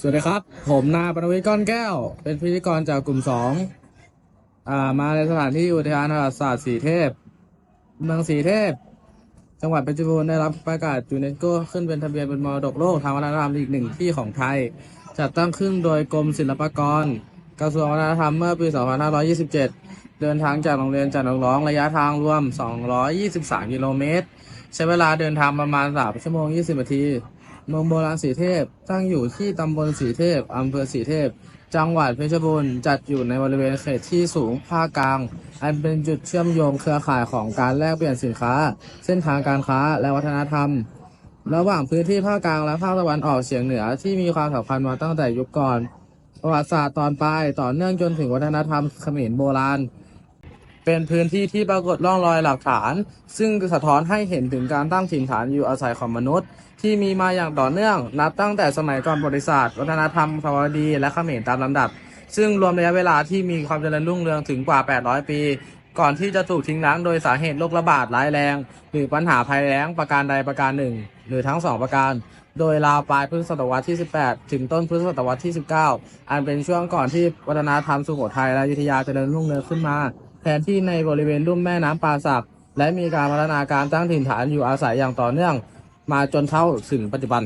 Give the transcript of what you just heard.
สวัสดีครับ ผมนาปนวิทย์ก้อนแก้ว เป็นพิธีกรจากกลุ่มสองอ่ามาในสถานที่อุทยานประวัติศาสตร์สีเทพ เมืองสีเทพ จังหวัดเพชรบูรณ์ได้รับประกาศยูเนสโกขึ้นเป็นทะเบียนเป็นมรดกโลกทางวัฒนธรรมอีกหนึ่งที่ของไทย จัดตั้งขึ้นโดยกรมศิลปากร กระทรวงวัฒนธรรมเมื่อปี 2527 เดินทางจากโรงเรียนจัดร้องระยะทางรวม 223 กิโลเมตร ใช้เวลาเดินทางประมาณ 3 ชั่วโมง 20 นาที เมืองโบราณสีเทพ ตั้งอยู่ที่ตำบลสีเทพอำเภอสีเทพ จังหวัดเพชรบูรณ์จัดอยู่ในบริเวณเขตที่สูงภาคกลาง อันเป็นจุดเชื่อมโยงเครือข่ายของการแลกเปลี่ยนสินค้า เส้นทางการค้าและวัฒนธรรม ระหว่างพื้นที่ภาคกลางและภาคตะวันออกเฉียงเหนือที่มีความสำคัญมาตั้งแต่ยุคก่อนประวัติศาสตร์ตอนปลายต่อเนื่องจนถึงวัฒนธรรมเขมรโบราณ เป็นพื้นที่ที่ปรากฏร่องรอยหลักฐาน ซึ่งสะท้อนให้เห็นถึงการตั้งถิ่นฐานอยู่อาศัยของมนุษย์ ที่มีมาอย่างต่อเนื่อง นับตั้งแต่สมัยก่อนประวัติศาสตร์วัฒนธรรมทวดี และเขมรตามลำดับ ซึ่งรวมระยะเวลาที่มีความเจริญรุ่งเรืองถึงกว่า 800 ปี ก่อนที่จะถูกทิ้งร้างโดยสาเหตุโรคระบาดร้ายแรง หรือปัญหาภัยแล้งประการใดประการหนึ่ง หรือทั้งสองประการโดยราวปลายพุทธศตวรรษที่ 18 ถึงต้นพุทธศตวรรษที่ 19 อันเป็นช่วงก่อนที่วัฒนธรรมสุโขทัยและอยุธยาจะเจริญรุ่งเรืองขึ้นมา แทนที่ในบริเวณลุ่มแม่น้ำปาสัก และมีการพัฒนาการตั้งถิ่นฐานอยู่อาศัยอย่างต่อเนื่อง มาจนเท่าถึงปัจจุบัน